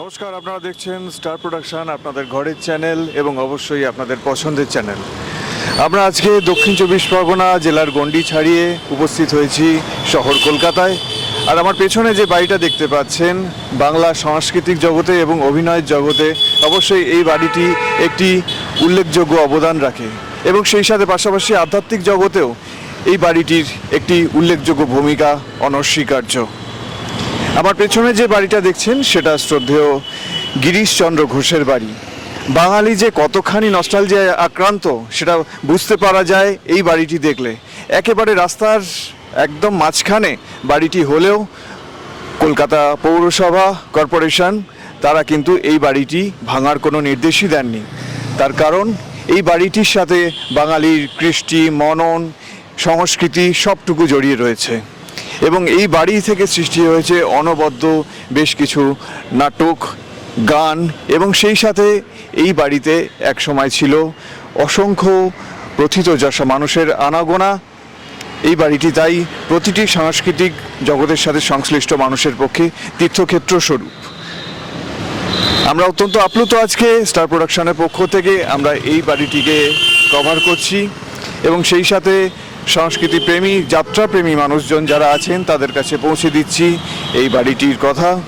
নমস্কার, আপনারা দেখছেন স্টার প্রোডাকশন আপনাদের ঘরের চ্যানেল এবং অবশ্যই আপনাদের পছন্দের চ্যানেল আমরা আজকে দক্ষিণ চব্বিশ পরগনা জেলার গণ্ডি ছাড়িয়ে উপস্থিত হয়েছি শহর কলকাতায়। আর আমার পেছনে যে বাড়িটা দেখতে পাচ্ছেন, বাংলা সাংস্কৃতিক জগতে এবং অভিনয়ের জগতে, অবশ্যই এই বাড়িটি একটি উল্লেখযোগ্য অবদান রাখে। এবং সেই সাথে পাশাপাশি আধ্যাত্মিক জগতেও এই বাড়িটির একটি উল্লেখযোগ্য ভূমিকা, অনস্বীকার্য। আমার পেছনে যে বাড়িটা দেখছেন, সেটা শ্রদ্ধেয় গিরিশচন্দ্র ঘোষের বাড়ি। বাঙালি যে কতখানি নস্টালজিয়ায় আক্রান্ত, সেটা বুঝতে পারা যায় এই বাড়িটি দেখলে। একেবারে রাস্তার একদম মাঝখানে বাড়িটি হলেও কলকাতা পৌরসভা কর্পোরেশন, তারা কিন্তু এই বাড়িটি ভাঙার কোনো নির্দেশই দেননি। তার কারণ, এই বাড়িটির সাথে বাঙালির কৃষ্টি, মনন, সংস্কৃতি সবটুকু জড়িয়ে রয়েছে। এবং এই বাড়ি থেকে সৃষ্টি হয়েছে অনবদ্য বেশ কিছু নাটক, গান এবং সেই সাথে এই বাড়িতে এক সময় ছিল অসংখ্য প্রথিতযশা মানুষের আনাগোনা। এই বাড়িটি তাই প্রতিটি সাংস্কৃতিক জগতের সাথে সংশ্লিষ্ট মানুষের পক্ষে তীর্থক্ষেত্র স্বরূপ। আমরা অত্যন্ত আপ্লুত আজকে স্টার প্রোডাকশনের পক্ষ থেকে আমরা এই বাড়িটিকে কভার করছি এবং সেই সাথে সংস্কৃতি প্রেমী, যাত্রাপ্রেমী মানুষজন যারা আছেন, তাদের কাছে পৌঁছে দিচ্ছি এই বাড়িটির কথা।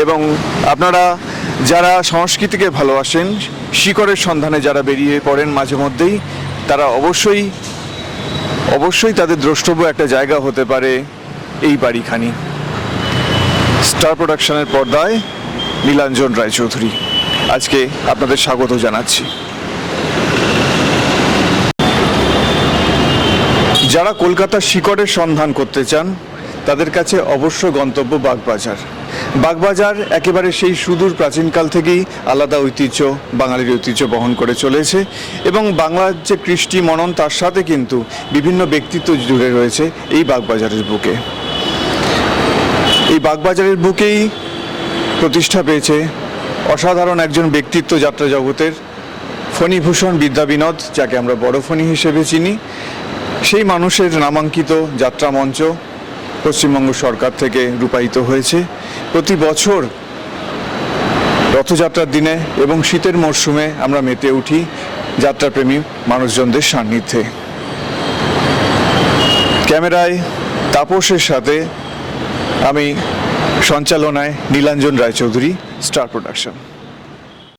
এবং আপনারা যারা সংস্কৃতিকে ভালোবাসেন, শিকড়ের সন্ধানে যারা বেরিয়ে পড়েন মাঝে মধ্যেই, তারা অবশ্যই অবশ্যই তাদের দ্রষ্টব্য একটা জায়গা হতে পারে এই বাড়িখানি। স্টার প্রোডাকশনের পর্দায় নীলাঞ্জন রায়চৌধুরী। আজকে আপনাদের স্বাগত জানাচ্ছি। যারা কলকাতার শিকড়ের সন্ধান করতে চান, তাদের কাছে অবশ্য গন্তব্য বাগবাজার। বাগবাজার একেবারে সেই সুদূর প্রাচীনকাল থেকেই আলাদা ঐতিহ্য, বাঙালির ঐতিহ্য বহন করে চলেছে এবং বাংলার যে কৃষ্টি মনন, তার সাথে কিন্তু বিভিন্ন ব্যক্তিত্ব জুড়ে রয়েছে এই বাগবাজারের বুকে। এই বাগবাজারের বুকেই প্রতিষ্ঠা পেয়েছে অসাধারণ একজন ব্যক্তিত্ব যাত্রা জগতের, ফণীভূষণ বিদ্যাবিনোদ, যাকে আমরা বড় ফণী হিসেবে চিনি। সেই মানুষের নামাঙ্কিত যাত্রা মঞ্চ পশ্চিমবঙ্গ সরকার থেকে রূপায়িত হয়েছে। প্রতি বছর রথযাত্রার দিনে এবং শীতের মরশুমে আমরা মেতে উঠি যাত্রাপ্রেমী মানুষজনদের সান্নিধ্যে। ক্যামেরায় তাপসের সাথে আমি সঞ্চালনায় নীলাঞ্জন রায়চৌধুরী, স্টার প্রোডাকশন।